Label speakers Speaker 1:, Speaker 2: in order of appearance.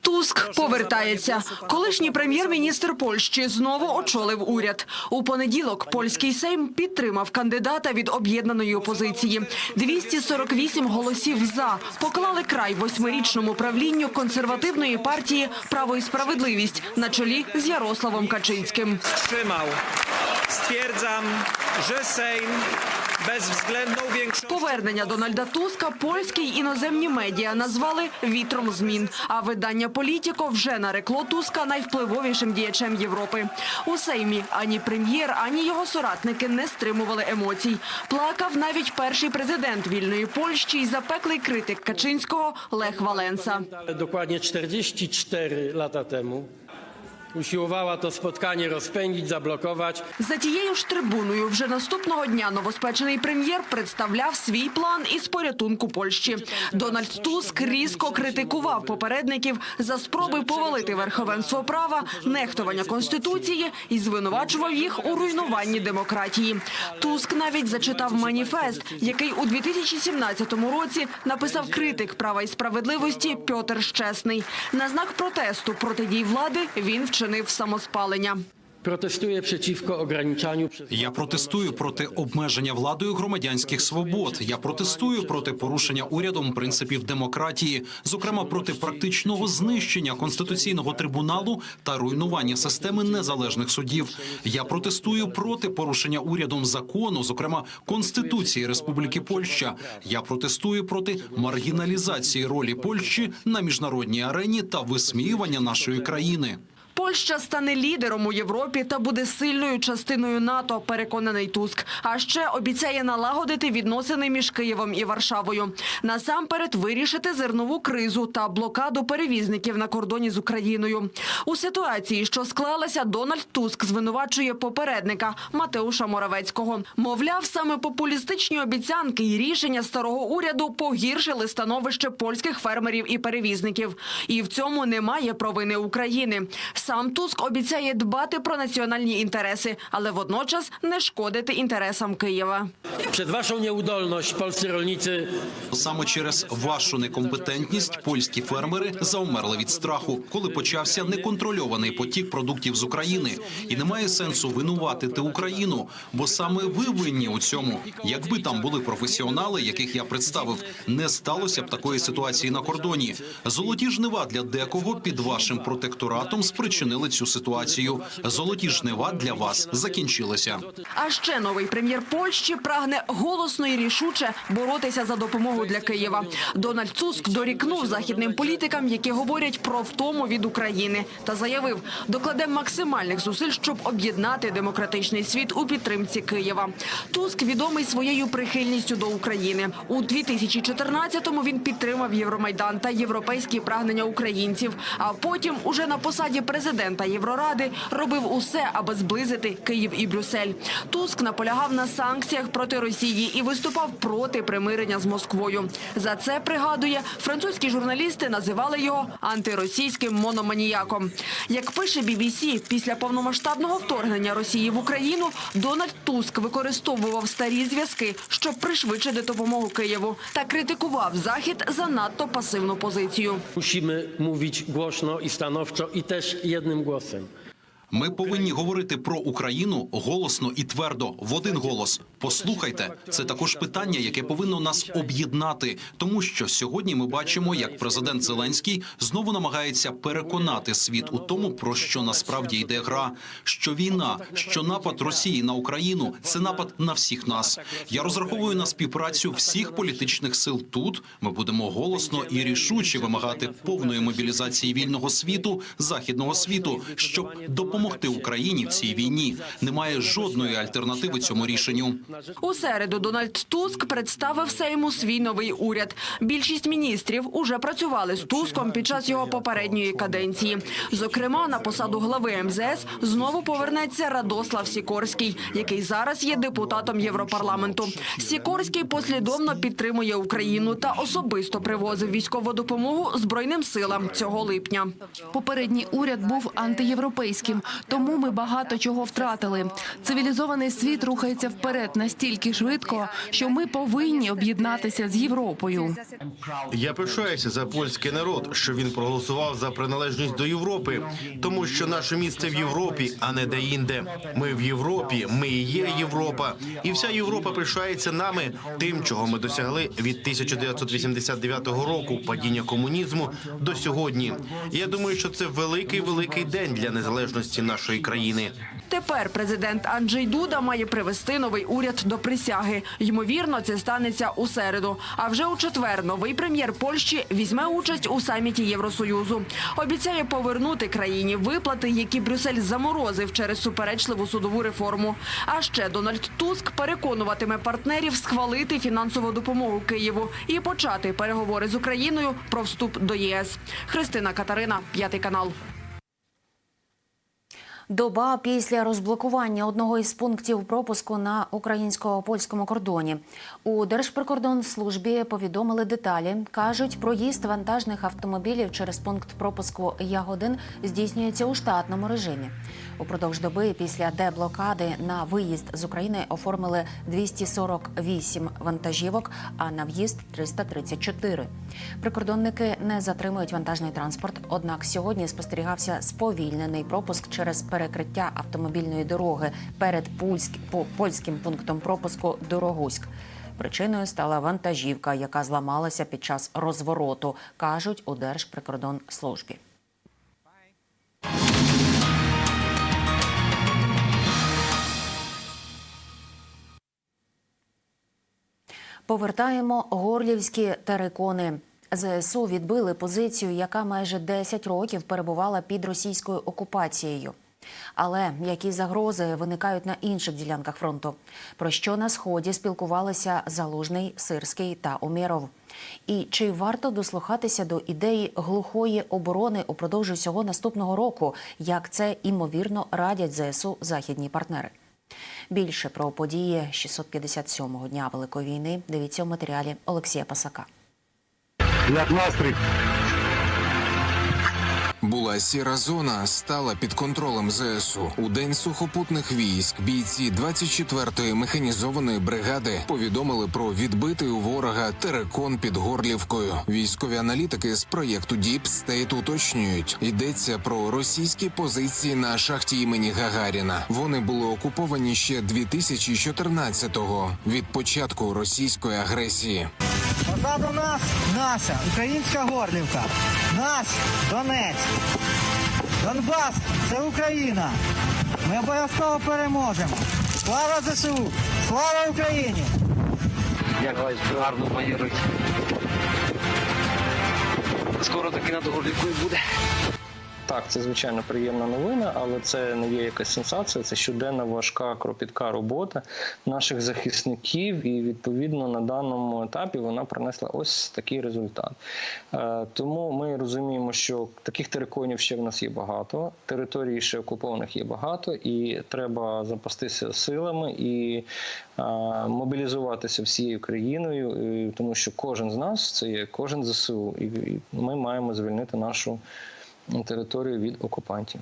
Speaker 1: Туск повертається. Колишній прем'єр-міністр Польщі знову очолив уряд. У понеділок польський сейм підтримав кандидата від об'єднаної опозиції. 248 голосів за поклали край восьмирічному правлінню консервативної партії Право і справедливість на чолі з Ярославом Качинським.
Speaker 2: wstrzymał. Stwierdzam, że Bezwzględną większością
Speaker 1: Повернення Дональда Туска польські й іноземні медіа назвали вітром змін. А видання Політіко вже нарекло Туска найвпливовішим діячем Європи. У Сеймі ані прем'єр, ані його соратники не стримували емоцій. Плакав навіть перший президент вільної Польщі й запеклий критик Качинського Лех Валенса.
Speaker 3: Dokładnie 44 lata temu usiłowała to spotkanie rozpędzić, zablokować.
Speaker 1: За тією ж трибуною вже наступного дня новоспечений прем'єр представляв свій план із порятунку Польщі. Дональд Туск різко критикував попередників за спроби повалити верховенство права, нехтування конституції і звинувачував їх у руйнуванні демократії. Туск навіть зачитав маніфест, який у 2017 році написав критик права і справедливості Пьотр Щесний. На знак протесту проти дій влади він вчинив самоспалення.
Speaker 3: Protestuje przeciwko ograniczaniu
Speaker 4: Я протестую проти обмеження владою громадянських свобод. Я протестую проти порушення урядом принципів демократії, зокрема проти практичного знищення конституційного трибуналу та руйнування системи незалежних судів. Я протестую проти порушення урядом закону, зокрема Конституції Республіки Польща. Я протестую проти маргіналізації ролі Польщі на міжнародній арені та висміювання нашої країни.
Speaker 1: Польща стане лідером у Європі та буде сильною частиною НАТО, переконаний Туск. А ще обіцяє налагодити відносини між Києвом і Варшавою. Насамперед вирішити зернову кризу та блокаду перевізників на кордоні з Україною. У ситуації, що склалася, Дональд Туск звинувачує попередника Матеуша Моравецького. Мовляв, саме популістичні обіцянки і рішення старого уряду погіршили становище польських фермерів і перевізників. І в цьому немає провини України. Сам Туск обіцяє дбати про національні інтереси, але водночас не шкодити інтересам Києва.
Speaker 3: Przez waszą nieudolność polscy rolnicy
Speaker 4: Саме через вашу некомпетентність польські фермери заумерли від страху, коли почався неконтрольований потік продуктів з України. І немає сенсу винуватити Україну, бо саме ви винні у цьому. Якби там були професіонали, яких я представив, не сталося б такої ситуації на кордоні. Золоті жнива для декого під вашим протекторатом спричинили цю ситуацію. Золоті жнива для вас закінчилися.
Speaker 1: А ще новий прем'єр Польщі прагне голосно і рішуче боротися за допомогу для Києва. Дональд Туск дорікнув західним політикам, які говорять про втому від України, та заявив, докладе максимальних зусиль, щоб об'єднати демократичний світ у підтримці Києва. Туск відомий своєю прихильністю до України. У 2014-му він підтримав Євромайдан та європейські прагнення українців. А потім, уже на посаді президента Євроради, робив усе, аби зблизити Київ і Брюссель. Туск наполягав на санкціях проти Росії і виступав проти примирення з Москвою. За це пригадує, французькі журналісти називали його антиросійським мономаніяком. Як пише BBC, після повномасштабного вторгнення Росії в Україну Дональд Туск використовував старі зв'язки, щоб пришвидшити допомогу Києву, та критикував захід за надто пасивну позицію.
Speaker 3: musimy mówić głośno i stanowczo i też jednym głosem.
Speaker 4: Ми повинні говорити про Україну голосно і твердо в один голос. Послухайте, це також питання, яке повинно нас об'єднати, тому що сьогодні ми бачимо, як президент Зеленський знову намагається переконати світ у тому, про що насправді йде гра. Що війна, що напад Росії на Україну це напад на всіх нас. Я розраховую на співпрацю всіх політичних сил тут. Ми будемо голосно і рішуче вимагати повної мобілізації вільного світу, західного світу, щоб допомогти Україні в цій війні. Немає жодної альтернативи цьому рішенню.
Speaker 1: У середу Дональд Туск представив Сейму свій новий уряд. Більшість міністрів уже працювали з Туском під час його попередньої каденції. Зокрема, на посаду глави МЗС знову повернеться Радослав Сікорський, який зараз є депутатом Європарламенту. Сікорський послідовно підтримує Україну та особисто привозив військову допомогу збройним силам цього липня.
Speaker 5: Попередній уряд був антиєвропейським. Тому ми багато чого втратили. Цивілізований світ рухається вперед настільки швидко, що ми повинні об'єднатися з Європою.
Speaker 6: Я пишаюся за польський народ, що він проголосував за приналежність до Європи, тому що наше місце в Європі, а не де-інде. Ми в Європі, ми і є Європа, і вся Європа пишається нами, тим, чого ми досягли від 1989 року, падіння комунізму до сьогодні. Я думаю, що це великий великий день для незалежності нашої країни.
Speaker 1: Тепер президент Анджей Дуда має привести новий уряд до присяги. Ймовірно, це станеться у середу. А вже у четвер новий прем'єр Польщі візьме участь у саміті Євросоюзу. Обіцяє повернути країні виплати, які Брюссель заморозив через суперечливу судову реформу. А ще Дональд Туск переконуватиме партнерів схвалити фінансову допомогу Києву і почати переговори з Україною про вступ до ЄС. Христина Катерина, п'ятий канал.
Speaker 7: Доба після розблокування одного із пунктів пропуску на українсько-польському кордоні у Держприкордонслужбі повідомили деталі. кажуть, проїзд вантажних автомобілів через пункт пропуску Ягодин здійснюється у штатному режимі. Упродовж доби після деблокади на виїзд з України оформили 248 вантажівок, а на в'їзд 334. Прикордонники не затримують вантажний транспорт. Однак сьогодні спостерігався сповільнений пропуск через перекриття автомобільної дороги перед польським пунктом пропуску Дорогуськ. Причиною стала вантажівка, яка зламалася під час розвороту, кажуть у Держприкордонслужбі. Повертаємо горлівські терикони. ЗСУ відбили позицію, яка майже 10 років перебувала під російською окупацією. Але які загрози виникають на інших ділянках фронту? Про що на сході спілкувалися Залужний, Сирський та Умєров? І чи варто дослухатися до ідеї глухої оборони упродовж усього наступного року, як це імовірно радять ЗСУ західні партнери? Більше про події 657-го дня Великої війни дивіться у матеріалі Олексія Пасака.
Speaker 8: Як настрій?
Speaker 9: Була сіра зона, стала під контролем ЗСУ. У день сухопутних військ бійці 24-ї механізованої бригади повідомили про відбитий у ворога терекон під Горлівкою. Військові аналітики з проєкту Deep State уточнюють, йдеться про російські позиції на шахті імені Гагаріна. Вони були окуповані ще 2014-го, від початку російської агресії.
Speaker 10: Позаду нас наша українська горлівка, наш Донець. Донбас це Україна. Ми обов'язково переможемо. Слава ЗСУ! Слава Україні!
Speaker 11: Як вас гарно майорить. Скоро таки над Горлівкою буде. Так, це звичайно приємна новина, але це не є якась сенсація. Це щоденна важка кропітка робота наших захисників, і відповідно на даному етапі вона принесла ось такий результат. Е, Тому ми розуміємо, що таких териконів ще в нас є багато, територій ще окупованих є багато, і треба запастися силами і е, мобілізуватися всією країною, і, тому що кожен з нас це є кожен ЗСУ, і ми маємо звільнити нашу територію від окупантів.